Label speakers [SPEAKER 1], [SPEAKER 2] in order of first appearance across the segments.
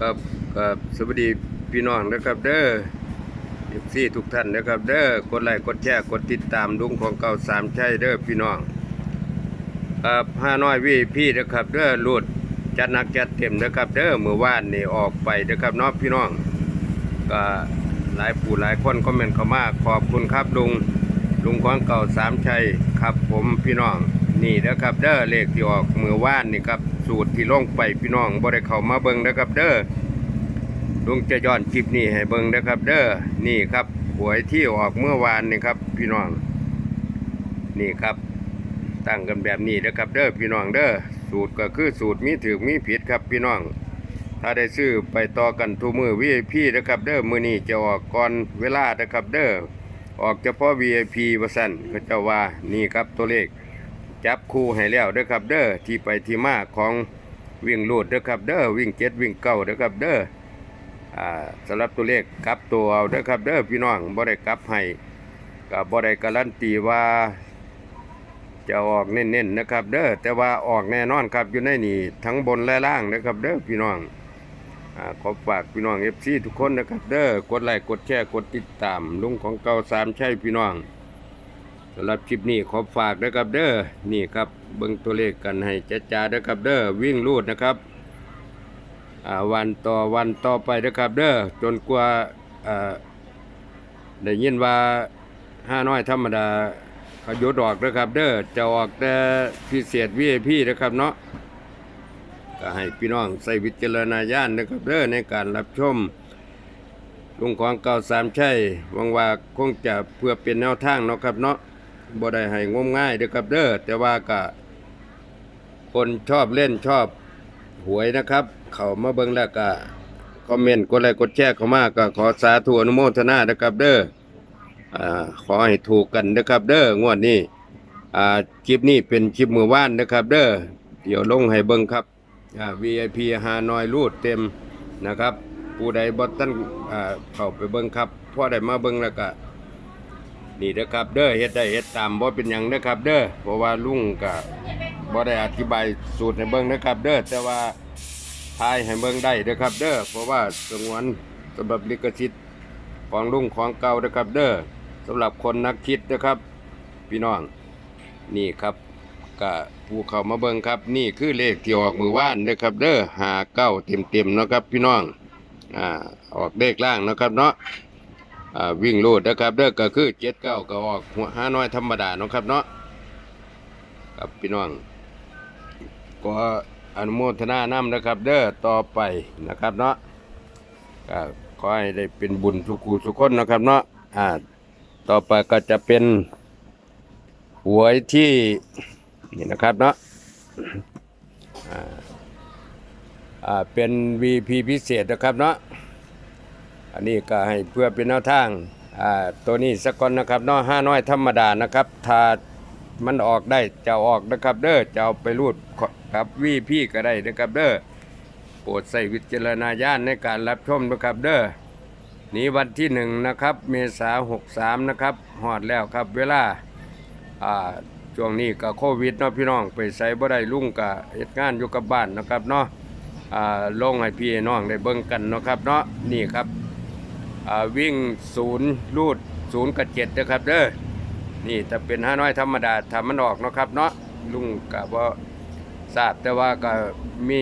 [SPEAKER 1] ครับครับสวัสดีพี่น้องนะครับเด้อเอฟซีทุกท่านนะครับเด้อกดไลค์กดแชร์กดติดตามลุงของเก่าสามชัยเด้อพี่น้องครับห้าน้อยวีพี่นะครับเด้อรูดจัดหนักจัดเต็มนะครับเด้อเมื่อวานนี่ออกไปนะครับน้องพี่น้องก็หลายผู้หลายคนคอมเมนต์เข้ามาขอบคุณครับลุงลุงของเก่าสามชัยครับผมพี่น้องนี่นะครับเด้อเลขที่ออกเมื่อวานนี่ครับ สูตรที่ลงไปพี่น้องบ่ได้เข้ามาเบิ่งนะครับเด้อลุงจะย้อนคลิปนี้ให้เบิ่งนะครับ เด้อนี่ครับหวยที่ออกเมื่อวานนี่ครับ พี่น้อง นี่ครับตั้งกันแบบนี้นะครับ เด้อพี่น้องเด้อสูตรก็คือสูตรมีถือมีผิดครับพี่น้อง ถ้าได้ซื้อไปต่อกันทุมือ VIP นะครับ เด้อมือนี้จะออกก่อนเวลานะครับ เด้อออกเฉพาะ VIP ว่าซั่นเขาจ้าว่านี่ครับตัวเลข จับคู่ให้แล้วเด้อครับเด้อที่ไปที่มาของวิ่งลูดเด้อครับเด้อวิ่งเจ็ดวิ่งเก้าเด้อครับเด้ออ่าสำหรับตัวเลขกลับตัวเอาเด้อครับเด้อพี่น้องบ่ได้กลับให้ก็บ่ได้การันตีว่าจะออกเน้นๆนะครับ เด้อแต่ว่าออกแน่นอนครับอยู่ในนี่ทั้งบนและล่างนะครับ เด้อพี่น้องอขอฝากพี่น้อง FC ทุกคนนะครับ เด้อกดไลค์กดแชร์กดติดตามลุงของเก่าสามใช่พี่น้อง สำหรับคลิปนี้ขอฝากนะครับเด้อนี่ครับเบิ่งตัวเลขกันให้จ้าๆเด้อครับเด้อวิ่งรูดนะครับวันต่อวันต่อไปนะครับเด้อจนกว่าได้ยินว่าห้าน้อยธรรมดาเขายดออกนะครับเด้อจะออกแต่พิเศษ VIP นะครับเนาะก็ให้พี่น้องใส่วิจารณญาณนะครับเด้อในการรับชมลุงของเก่าสามชัยหวังว่าคงจะเพื่อเป็นแนวทางเนาะครับเนาะ บ่ได้ให้งมง่ายเด้อครับเด้อแต่ว่าก็คนชอบเล่นชอบหวยนะครับ เขามาเบิ่งแล้วก็คอมเมนต์กดไลค์กดแชร์เข้ามาก็ขอสาธุอนุโมทนานะครับเด้ออ่าขอให้ถูกกันนะครับ เด้องวดนี้อ่าคลิปนี้เป็นคลิปมือว่านนะครับ เด้อเดี๋ยวลงให้เบิ่งครับอ่า VIP หาน้อยรูดเต็มนะครับ ผู้ใดบ่ทันอ่าเข้าไปเบิ่งครับพอได้มาเบิ่งแล้วก็ นี่นะครับ เด้อเฮ็ดได้เฮ็ดตามบ่เป็นหยังนะครับ เด้อเพราะว่าลุงก็บ่ได้อธิบายสูตรให้เบิ่งนะครับ เด้อแต่ว่าทายให้เบิ่งได้เด้อครับ เด้อเพราะว่าสงวนสำหรับลิขสิทธิ์ของลุงของเก่าเด้อครับ เด้อสำหรับคนนักคิดนะครับ พี่น้องนี่ครับก็ผู้เข้ามาเบิ่งครับ นี่คือเลขที่ออกมือว่านเด้อครับ เด้อหาเก้าเต็มๆเนาะครับ พี่น้องอ่าออกเลขล่างนะครับเนาะ วิ่งรูดนะครับเด้อก็คือเจ็ดเก้าก็ออกหัวห้าน้อยธรรมดาเนาะครับเนาะครับพี่น้องก็อนุโมทนานำนะครับ เด้อต่อไปนะครับเนาะก็ขอให้ได้เป็นบุญทุกคูทุกคนนะครับเนาะอ่าต่อไปก็จะเป็นหวยที่นี่นะครับเนาะอ่าอ่าเป็น VP พิเศษนะครับเนาะ อันนี้ก็ให้เพื่อเป็นแนวทางอ่าตัวนี้สักก่อนนะครับเนาะห้าน้อยธรรมดานะครับถ้ามันออกได้จะเอาออกนะครับเด้อจะเอาไปรูดครับวีพี่ก็ได้นะครับเด้อโปรดใส่วิจารณญาณในการรับชมนะครับเด้อนี้วันที่หนึ่งนะครับเมษาหกสามนะครับหอดแล้วครับเวลาอ่าช่วงนี้ก็โควิดเนาะพี่น้องไปใส่บ่ได้ลุ่งกับเหตุงานอยู่กับบ้านนะครับเนาะอ่าลงให้พี่น้องได้เบิ่งกันเนาะครับเนาะนี่ครับ วิ่งศูนย์รูดศูนย์กับเจ็ดนะครับเด้อนี่ถ้าเป็นห้าน้อยธรรมดาถ้ามันออกเนาะครับเนาะลุงกะว่าทราบแต่ว่าก็มี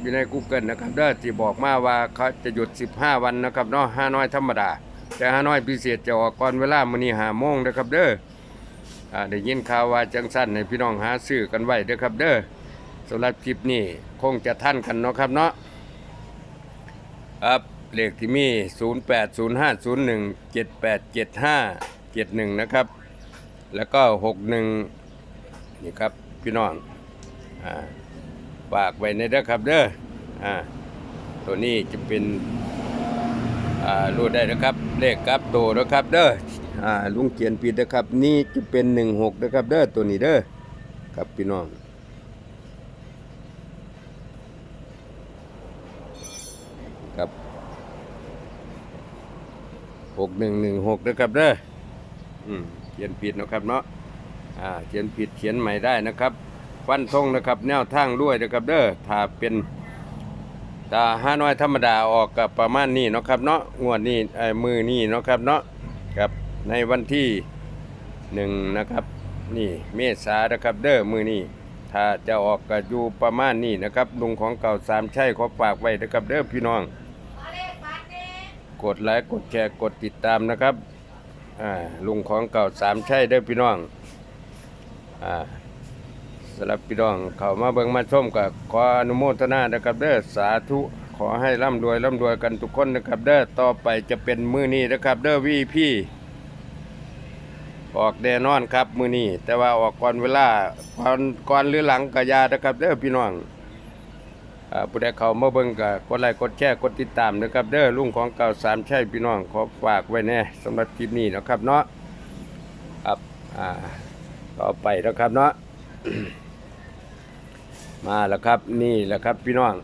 [SPEAKER 1] อยู่ใน Google นะครับเด้อที่บอกมาว่าเขาจะหยุด 15 วันนะครับเนาะห้าน้อยธรรมดา แต่ห้าน้อยพิเศษจะออกก่อนเวลามื้อนี้หาโมงนะครับเด้ออ่าได้ยินข่าวว่าจังสั้นให้พี่น้องหาซื้อกันไว้เด้อครับเด้อสำหรับคลิปนี้คงจะท่านกันเนาะครับเนาะครับ เลขที่มี 080501787571 นะครับ แล้วก็ 61 นี่ครับ พี่น้องอ่าฝากไว้ในเด้อครับเด้ออ่าตัวนี้จะเป็นอ่ารู้ได้นะครับ เลขกับโตนะครับเด้ออ่าลุงเขียนผิดนะครับ นี่จะเป็น 16นะครับเด้อตัวนี้เด้อครับพี่น้องครับ หกหนึ่งหนึ่งหกนะครับเด้ออืมเขียนผิดนะครับเนาะอ่าเขียนผิดเขียนใหม่ได้นะครับ ฟันธงนะครับ แนวทางด้วยนะครับเด้อถ้าเป็นถ้าห้าน้อยธรรมดาออกกับประมาณนี้เนาะครับเนาะงวดนี้ไอ้มือนี้เนาะครับเนาะครับในวันที่หนึ่งนะครับนี่เมษานะครับเด้อมือนี้ถ้าจะออกก็อยู่ประมาณนี้นะครับลุงของเก่าสามชัยขอฝากไว้นะครับเด้อพี่น้อง กดไลค์กดแชร์กดติดตามนะครับลุงของเก่าสามใชัยเด้พี่น้องอสำหรับพี่น้องเข้ามาเบิ่งมาชมกับขออนุโมทนานะครับเด้อสาธุขอให้ร่ำรวยร่ำรวยกันทุกคนนะครับเด้อต่อไปจะเป็นมือนี้นะครับเด้อวีพี่ออกแน่นอนครับมือนี้แต่ว่าออกก่อนเวลาก่อนก่อนหรือหลังกระยานะครับเด้อพี่น้อง ผู้ใดเขามาเบิ่งก็กดไลค์กดแชร์กดติดตามนะครับเด้อลุงของเก่าสามชัยพี่น้องขอฝากไว้แน่สำหรับคลิปนี้นะครับเนาะครับอ่าต่อไปนะครับเนาะมาแล้วครับนี่แหละครับพี่น้อง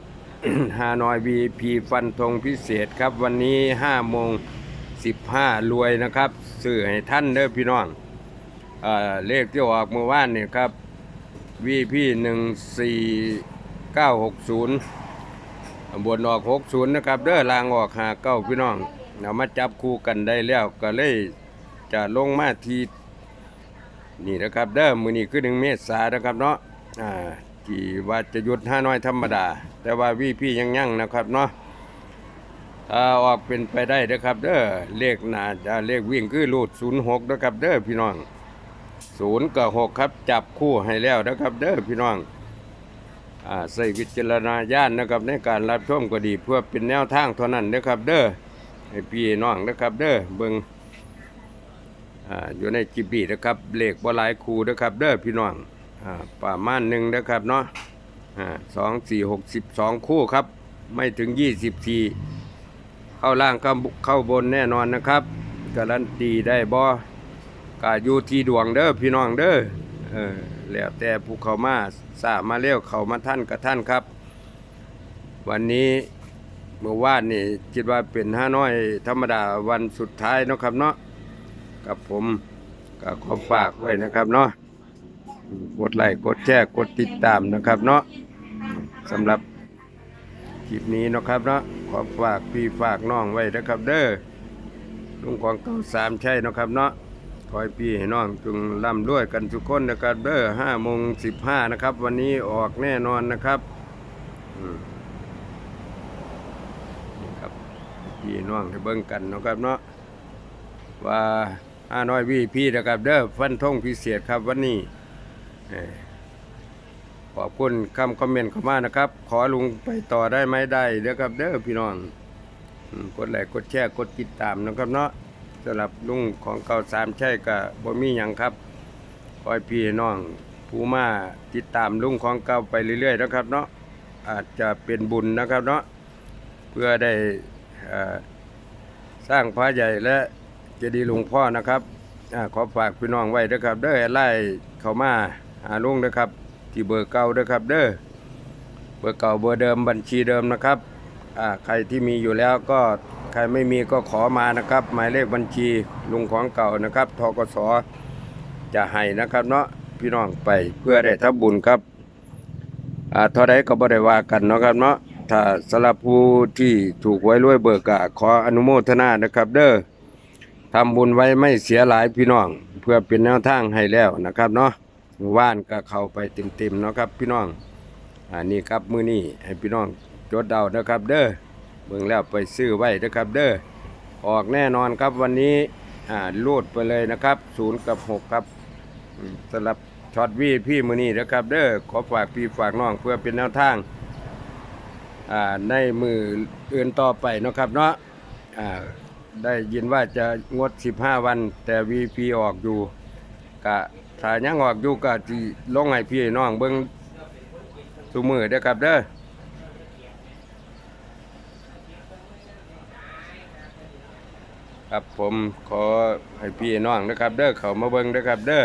[SPEAKER 1] ฮานอย VIP ฟันธงพิเศษครับวันนี้5โมง15รวยนะครับสื่อให้ท่านเด้อพี่น้องอ่าเลขที่ออกเมื่อวานเนี่ยครับ VP 1 4 9 6 0บนออก60นะครับเด้อลางออกหาเก้าพี่น้องเอามาจับคู่กันได้แล้วก็เลยจะลงมาทีนี่นะครับเด้อมือนี้คือหนึ่งเมษานะครับเนาะอ่าที่ว่าจะหยุดห้าน้อยธรรมดา แต่ว่าวีพี่ยังยั่งนะครับเนาะถ้าออกเป็นไปได้นะครับเด้อเลขหนาจะเลขวิ่งคือรูด06นะครับเด้อพี่น้องศูนย์กับหกครับจับคู่ให้แล้วนะครับเด้อพี่น้อง ใส่วิจารณญาณนะครับในการรับชมก็ดีเพื่อเป็นแนวทางเท่านั้นนะครับ เด้อให้พี่น้องนะครับเด้อเบิงอ่าอยู่ในจิบีนะครับเลขบ่หลายคูนะครับ เด้อพี่น้องอประมาณหนึ่งนะครับเนาะสองสี่หกสิบสองคู่ครับ ไม่ถึงยี่สิบสี่เข้าล่างเข้าเข้าบนแน่นอนนะครับการันตีได้บ่ก็อยู่ที่ดวงเด้อพี่น้องเด้อ เออแล้วแต่ผู้เขามาสามาเร็วเขามาท่านกับท่านครับ วันนี้เมื่อวานนี่คิดว่าเป็นห้าน้อย ธรรมดาวันสุดท้ายนะครับเนาะกับผมก็ขอฝากไว้นะครับเนาะกดไลค์กดแชร์กดติดตามนะครับเนาะสำหรับคลิปนี้นะครับเนาะขอฝากพี่ฝากน้องไว้นะครับเด้อลุงของเก่าสามใช่นะครับเนาะ ขอให้พี่ให้น้องจงร่ำรวยกันทุกคนนะครับเด้อห้าโมงสิบห้านะครับ วันนี้ออกแน่นอนนะครับนี่ครับพี่น้องให้เบิ่งกันนะครับเนาะว่าห้าน้อยวีพี่นะครับเด้อฟันธงพิเศษครับวันนี้ขอบคุณคำคอมเมนต์เข้ามานะครับ ขอลุงไปต่อได้ไหมได้เด้อครับเด้อพี่น้องกดไลค์กดแชร์กดติดตามนะครับเนาะ สำหรับลุงของเก่าสามใช่ก็บ่มีหยังครับคอยพี่น้องผู้มาติดตามลุงของเก่าไปเรื่อยๆนะครับเนาะอาจจะเป็นบุญนะครับเนาะเพื่อได้สร้างพระใหญ่และเจดีย์หลวงพ่อนะครับอาขอฝากพี่น้องไว้นะครับ เด้อไล่เข้ามาหาลุงนะครับ ที่เบอร์เก่านะครับ เด้อเบอร์เก่าเบอร์เดิมบัญชีเดิมนะครับอ่าใครที่มีอยู่แล้วก็ ใครไม่มีก็ขอมานะครับ หมายเลขบัญชีลุงของเก่านะครับทกสจะให้นะครับ เนาะพี่น้องไปเพื่อได้ทับบุญครับอ่าเท่าใดก็บ่ได้ว่ากันเนาะครับเนาะถ้าสำหรับผู้ที่ถูกไว้รวยเบิกก็ขออนุโมทนานะครับ เด้อทำบุญไว้ไม่เสียหลายพี่น้อง เพื่อเป็นแนวทางให้แล้วนะครับเนาะว่านก็เข้าไปเต็มๆเนาะครับพี่น้องอ่านี่ครับมือนี้ให้พี่น้องจดเดานะครับ เด้อ เบิ่งแล้วไปซื้อไว้นะครับเด้อออกแน่นอนครับวันนี้อ่าลูดไปเลยนะครับศูนย์กับหกครับอืมสำหรับช็อตวีพี่มือนี้นะครับ เด้อขอฝากพี่ฝากน้องเพื่อเป็นแนวทางอ่าในมืออื่นต่อไปเนาะครับเนาะอ่าได้ยินว่าจะงด 15 วัน แต่ VP ออกอยู่กะถ้ายังออกอยู่ก็สิลงให้พี่น้องเบิ่งซุมือเด้อครับเด้อ ครับผมขอให้พี่น้องนะครับ เด้อเขามาเบิ่งนะครับ เด้อ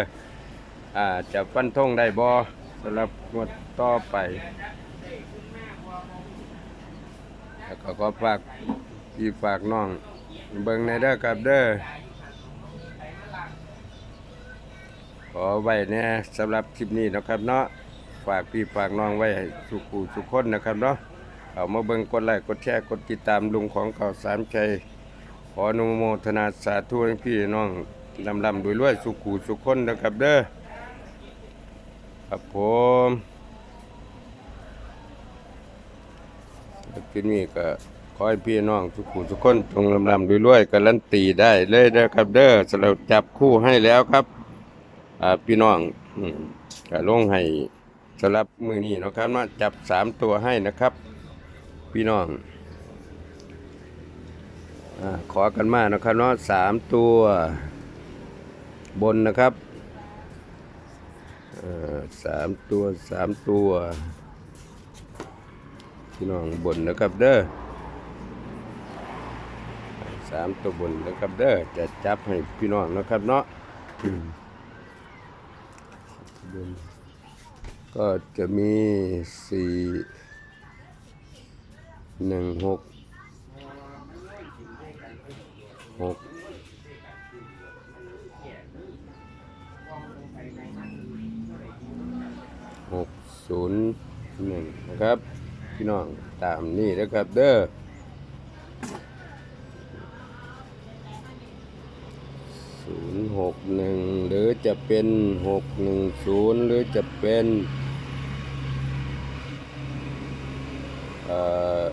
[SPEAKER 1] อ่าจะฟันธงได้บ่สำหรับงวดต่อไปแล้วก็ขอฝากพี่ฝากน้อง เบิ่งในเด้อครับเด้อขอไว้เนี่ยสำหรับคลิปนี้นะครับเนาะฝากพี่ฝากน้องไว้สุขูสุขคนนะครับเนาะเอามาเบิ่งกดไลค์กดแชร์กดติดตามลุงของเก่าสามชัย ขออนุโมทนาสาธุให้พี่น้องลำลำรวยสุขูสุขคนนะครับเด้อครับผมที่นี่ก็ขอให้พี่น้องสุขูสุขคนจงลำลำรวยการันตีได้เลยนะครับเด้อสำหรับจับคู่ให้แล้วครับอ่าพี่น้องก็ลงให้สำหรับมือนี้นะครับเนาจับสามตัวให้นะครับ พี่น้อง ขอกันมานะครับเนาะสามตัวบนนะครับสามตัวสามตัวพี่น้องบนนะครับเด้อสามตัวบนนะครับเด้อจะจับให้พี่น้องนะครับเนาะก็จะมีสี่หนึ่งหก หกหกศูนย์หนึ่งนะครับ พี่น้องตามนี่นะครับเด้อศูนย์หกหนึ่งหรือจะเป็นหกหนึ่งศูนย์หรือจะเป็นเอ่อ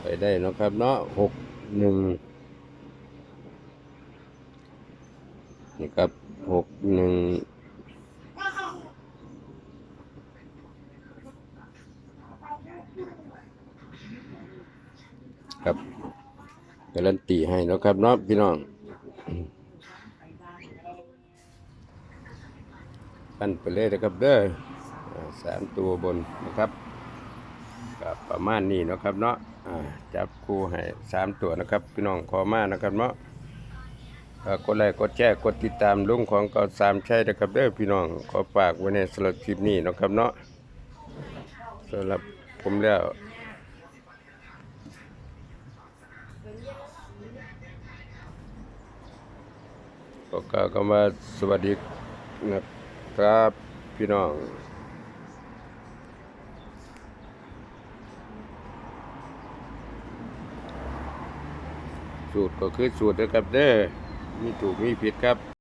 [SPEAKER 1] ไปได้นะครับเนาะหก หนึ่งนี่ครับหกหนึ่งครับการันตีให้นะครับเนาะพี่น้องปั้นไปเลยนะครับเด้อสามตัวบนนะครับประมาณนี้นะครับเนาะ จับคู่ให้สามตัวนะครับ พี่น้องขอมานะครับเนาะกดไลค์กดแชร์กดติดตามลุงของเก่าสามใช่นะครับเด้อพี่น้องขอฝากไว้ในสำหรับคลิปนี้นะครับเนาะสำหรับผมแล้วก็กล่าวคำว่าสวัสดีนะครับพี่น้อง สูตรก็คือสูตรนะครับเด้อมีถูกมีผิดครับ